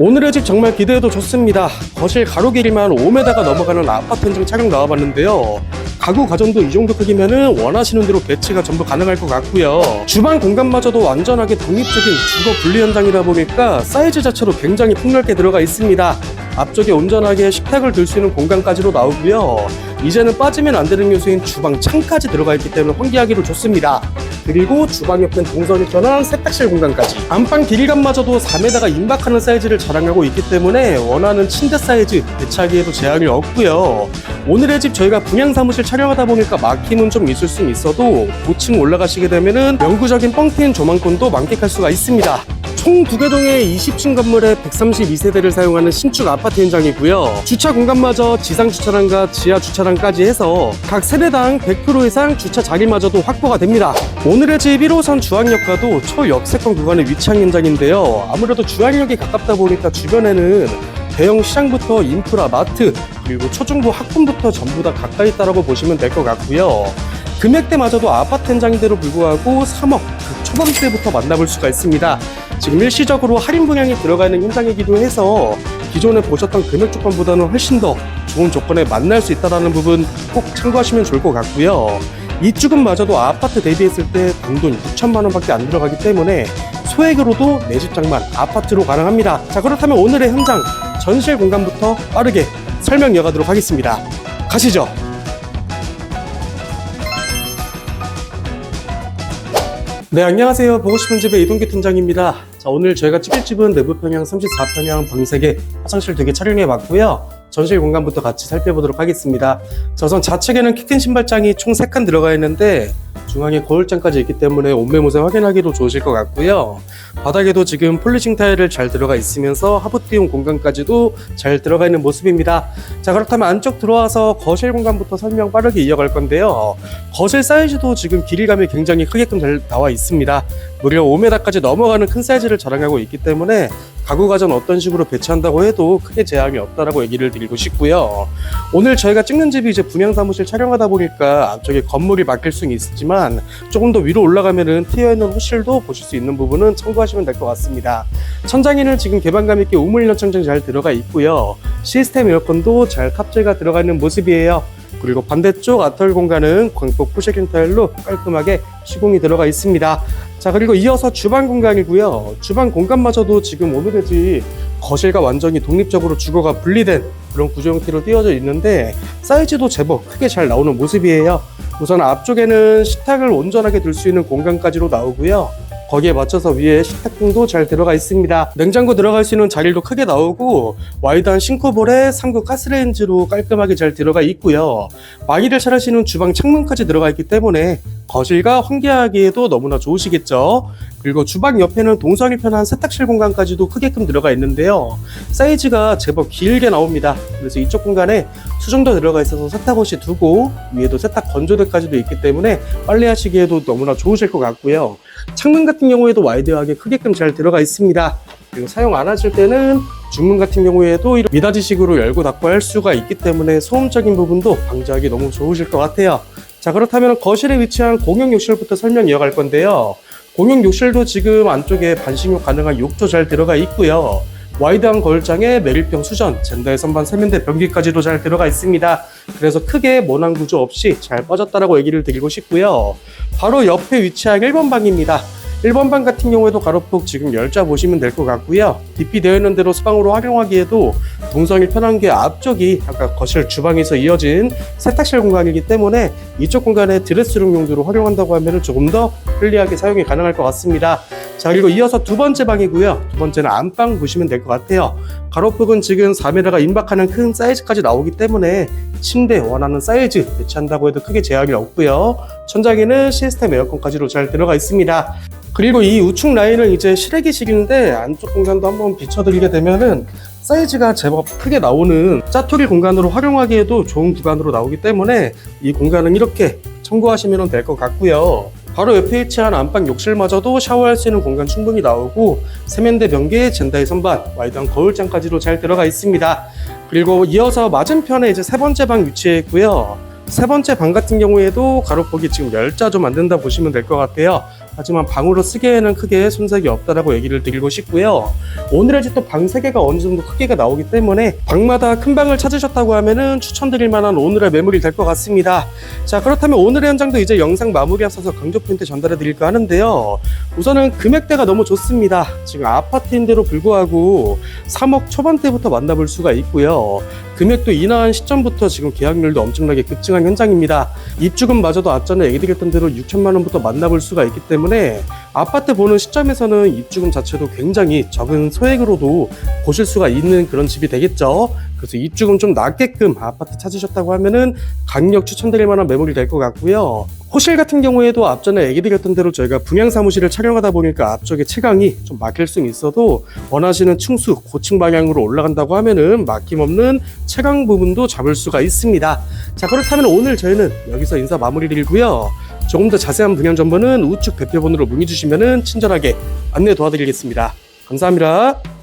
오늘의 집 정말 기대해도 좋습니다. 거실 가로 길이만 5m가 넘어가는 아파트 현장 촬영 나와봤는데요. 가구 가정도 이 정도 크기면은 원하시는 대로 배치가 전부 가능할 것 같고요. 주방 공간마저도 완전하게 독립적인 주거 분리 현장이다 보니까 사이즈 자체로 굉장히 폭넓게 들어가 있습니다. 앞쪽에 온전하게 식탁을 둘수 있는 공간까지도 나오고요. 이제는 빠지면 안 되는 요소인 주방 창까지 들어가 있기 때문에 환기하기도 좋습니다. 그리고 주방 옆엔 동선이 편한 세탁실 공간까지. 안방 길이감마저도 4m가 임박하는 사이즈를 자랑하고 있기 때문에 원하는 침대 사이즈 배치하기에도 제한이 없고요. 오늘의 집 저희가 분양 사무실 촬영하다 보니까 막힘은 좀 있을 수는 있어도 5층 올라가시게 되면은 영구적인 뻥 트인 조망권도 만끽할 수가 있습니다 총 두 개 동의 20층 건물에 132세대를 사용하는 신축 아파트 현장이고요. 주차 공간마저 지상 주차장과 지하 주차장까지 해서 각 세대당 100% 이상 주차 자리마저도 확보가 됩니다. 오늘의 집 1호선 주항역과도 초역세권 구간에 위치한 현장인데요. 아무래도 주항역이 가깝다 보니까 주변에는 대형 시장부터 인프라, 마트, 그리고 초중고 학군부터 전부 다 가까이 있다라고 보시면 될 것 같고요. 금액대마저도 아파트 현장인데도 불구하고 3억 그 초반대부터 만나볼 수가 있습니다. 지금 일시적으로 할인 분양이 들어가 있는 현장이기도 해서 기존에 보셨던 금액 조건보다는 훨씬 더 좋은 조건에 만날 수 있다는 부분 꼭 참고하시면 좋을 것 같고요. 이쪽은마저도 아파트 대비했을 때 단돈 6천만 원밖에 안 들어가기 때문에 소액으로도 내 집 장만 아파트로 가능합니다. 자 그렇다면 오늘의 현장 전실 공간부터 빠르게 설명 이어가도록 하겠습니다. 가시죠. 네, 안녕하세요. 보고 싶은 집의 이동기 팀장입니다. 자, 오늘 저희가 찍을 집은 내부 평형 34평형 방색의 화장실 두개 촬영해 봤고요. 전실 공간부터 같이 살펴보도록 하겠습니다. 자, 우선 좌측에는 키큰 신발장이 총 3칸 들어가 있는데 중앙에 거울장까지 있기 때문에 온매무새 확인하기도 좋으실 것 같고요. 바닥에도 지금 폴리싱 타일을 잘 들어가 있으면서 하부티용 공간까지도 잘 들어가 있는 모습입니다. 자, 그렇다면 안쪽 들어와서 거실 공간부터 설명 빠르게 이어갈 건데요. 거실 사이즈도 지금 길이감이 굉장히 크게끔 잘 나와 있습니다. 무려 5m까지 넘어가는 큰 사이즈를 자랑하고 있기 때문에 가구 가 전 어떤 식으로 배치한다고 해도 크게 제약이 없다라고 얘기를 드리고 싶고요. 오늘 저희가 찍는 집이 이제 분양 사무실 촬영하다 보니까 앞쪽에 건물이 막힐 수는 있지만 조금 더 위로 올라가면은 트여 있는 호실도 보실 수 있는 부분은 참고하시면 될 것 같습니다. 천장에는 지금 개방감 있게 우물 연청장 잘 들어가 있고요. 시스템 에어컨도 잘 탑재가 들어가 있는 모습이에요. 그리고 반대쪽 아털 공간은 광폭 푸쉐킨 타일로 깔끔하게 시공이 들어가 있습니다. 자 그리고 이어서 주방 공간이고요. 주방 공간마저도 지금 오늘의 집 거실과 완전히 독립적으로 주거가 분리된 그런 구조 형태로 띄어져 있는데 사이즈도 제법 크게 잘 나오는 모습이에요. 우선 앞쪽에는 식탁을 온전하게 둘수 있는 공간까지로 나오고요. 거기에 맞춰서 위에 식탁등도 잘 들어가 있습니다. 냉장고 들어갈 수 있는 자리도 크게 나오고 와이드한 싱크볼에 3구 가스레인지로 깔끔하게 잘 들어가 있고요. 많이들 차려시는 주방 창문까지 들어가 있기 때문에 거실과 환기하기에도 너무나 좋으시겠죠. 그리고 주방 옆에는 동선이 편한 세탁실 공간까지도 크게끔 들어가 있는데요. 사이즈가 제법 길게 나옵니다. 그래서 이쪽 공간에 수정도 들어가 있어서 세탁옷이 두고 위에도 세탁 건조대까지도 있기 때문에 빨래하시기에도 너무나 좋으실 것 같고요. 창문 같은 경우에도 와이드하게 크게끔 잘 들어가 있습니다. 그리고 사용 안 하실 때는 중문 같은 경우에도 미닫이식으로 열고 닫고 할 수가 있기 때문에 소음적인 부분도 방지하기 너무 좋으실 것 같아요. 자 그렇다면 거실에 위치한 공용 욕실부터 설명 이어갈 건데요. 공용 욕실도 지금 안쪽에 반신욕 가능한 욕조 잘 들어가 있고요. 와이드한 거울장에 메릴병 수전, 젠더의 선반 세면대 변기까지도 잘 들어가 있습니다. 그래서 크게 모난 구조 없이 잘 빠졌다라고 얘기를 드리고 싶고요. 바로 옆에 위치한 1번 방입니다. 1번 방 같은 경우에도 가로폭 지금 열자 보시면 될 것 같고요. DP 되어 있는 대로 수방으로 활용하기에도 동선이 편한 게 앞쪽이 아까 거실 주방에서 이어진 세탁실 공간이기 때문에 이쪽 공간에 드레스룸 용도로 활용한다고 하면 조금 더 편리하게 사용이 가능할 것 같습니다. 자 그리고 이어서 두 번째 방이고요. 두 번째는 안방 보시면 될 것 같아요. 가로폭은 지금 4m가 임박하는 큰 사이즈까지 나오기 때문에 침대 원하는 사이즈 배치한다고 해도 크게 제약이 없고요. 천장에는 시스템 에어컨까지도 잘 들어가 있습니다. 그리고 이 우측 라인은 이제 실외기실인데 안쪽 공간도 한번 비춰드리게 되면은 사이즈가 제법 크게 나오는 짜투리 공간으로 활용하기에도 좋은 구간으로 나오기 때문에 이 공간은 이렇게 참고하시면 될 것 같고요. 바로 옆에 위치한 안방 욕실마저도 샤워할 수 있는 공간 충분히 나오고 세면대 변기에 젠다의 선반, 와이드한 거울장까지도 잘 들어가 있습니다. 그리고 이어서 맞은편에 이제 세 번째 방 위치해 있고요. 세 번째 방 같은 경우에도 가로폭이 지금 열자 좀 안 된다 보시면 될 것 같아요. 하지만 방으로 쓰기에는 크게 손색이 없다라고 얘기를 드리고 싶고요. 오늘의 집도 방 3개가 어느 정도 크기가 나오기 때문에 방마다 큰 방을 찾으셨다고 하면은 추천드릴 만한 오늘의 매물이 될 것 같습니다. 자, 그렇다면 오늘의 현장도 이제 영상 마무리 앞서서 강조 포인트 전달해 드릴까 하는데요. 우선은 금액대가 너무 좋습니다. 지금 아파트인데도 불구하고 3억 초반대부터 만나볼 수가 있고요. 금액도 인하한 시점부터 지금 계약률도 엄청나게 급증한 현장입니다. 입주금마저도 앞전에 얘기 드렸던 대로 6천만 원부터 만나볼 수가 있기 때문에 아파트 보는 시점에서는 입주금 자체도 굉장히 적은 소액으로도 보실 수가 있는 그런 집이 되겠죠. 그래서 입주금 좀 낮게끔 아파트 찾으셨다고 하면은 강력 추천드릴 만한 매물이 될 것 같고요. 호실 같은 경우에도 앞전에 얘기 드렸던 대로 저희가 분양 사무실을 촬영하다 보니까 앞쪽에 채광이 좀 막힐 수 있어도 원하시는 층수 고층 방향으로 올라간다고 하면은 막힘없는 채광 부분도 잡을 수가 있습니다. 자 그렇다면 오늘 저희는 여기서 인사 마무리 드리고요. 조금 더 자세한 분양 정보는 우측 대표번호로 문의 주시면은 친절하게 안내 도와드리겠습니다. 감사합니다.